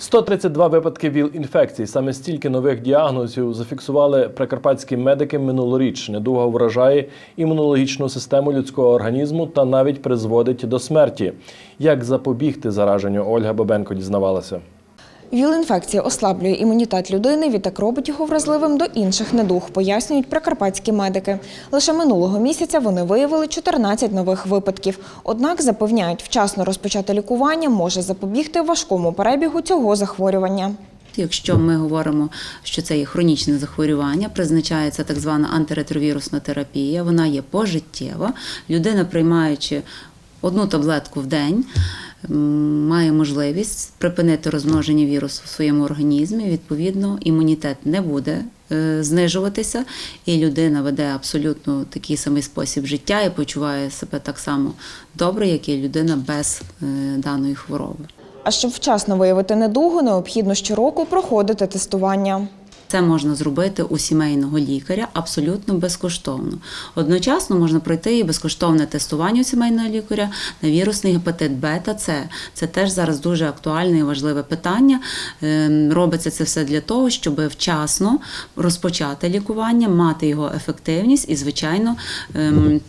132 випадки ВІЛ-інфекцій. Саме стільки нових діагнозів зафіксували прикарпатські медики минулоріч. Недуга вражає імунологічну систему людського організму та навіть призводить до смерті. Як запобігти зараженню, Ольга Бабенко дізнавалася. ВІЛ-інфекція ослаблює імунітет людини, відтак робить його вразливим до інших недуг, пояснюють прикарпатські медики. Лише минулого місяця вони виявили 14 нових випадків. Однак запевняють, вчасно розпочати лікування може запобігти важкому перебігу цього захворювання. Якщо ми говоримо, що це є хронічне захворювання, призначається так звана антиретровірусна терапія. Вона є пожиттєва. Людина, приймаючи одну таблетку в день, має можливість припинити розмноження вірусу в своєму організмі. Відповідно, імунітет не буде е, знижуватися, і людина веде абсолютно такий самий спосіб життя і почуває себе так само добре, як і людина без е, даної хвороби. А щоб вчасно виявити недугу, необхідно щороку проходити тестування. Це можна зробити у сімейного лікаря абсолютно безкоштовно. Одночасно можна пройти і безкоштовне тестування у сімейного лікаря на вірусний гепатит Б та С. Це теж зараз дуже актуальне і важливе питання. Ем, Робиться це все для того, щоб вчасно розпочати лікування, мати його ефективність і, звичайно, ем,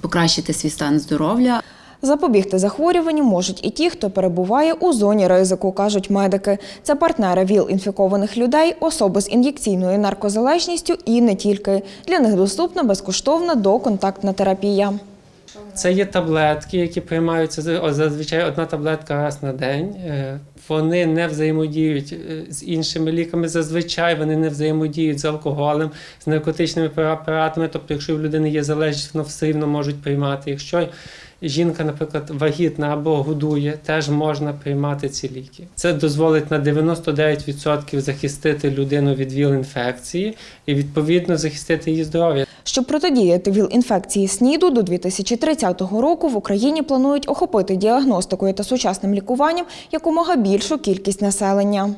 покращити свій стан здоров'я. Запобігти захворюванню можуть і ті, хто перебуває у зоні ризику, кажуть медики. Це партнери ВІЛ-інфікованих людей, особи з ін'єкційною наркозалежністю і не тільки. Для них доступна безкоштовна доконтактна терапія. Це є таблетки, які приймаються зазвичай одна таблетка раз на день. Е, Вони не взаємодіють е, з іншими ліками. Зазвичай вони не взаємодіють з алкоголем, з наркотичними препаратами. Тобто, якщо в людини є залежність, вони все рівно можуть приймати. Якщо жінка, наприклад, вагітна або годує, теж можна приймати ці ліки. Це дозволить на 99% захистити людину від ВІЛ-інфекції і відповідно захистити її здоров'я. Щоб протидіяти ВІЛ-інфекції СНІДу, до 2030 року в Україні планують охопити діагностикою та сучасним лікуванням якомога більшу кількість населення.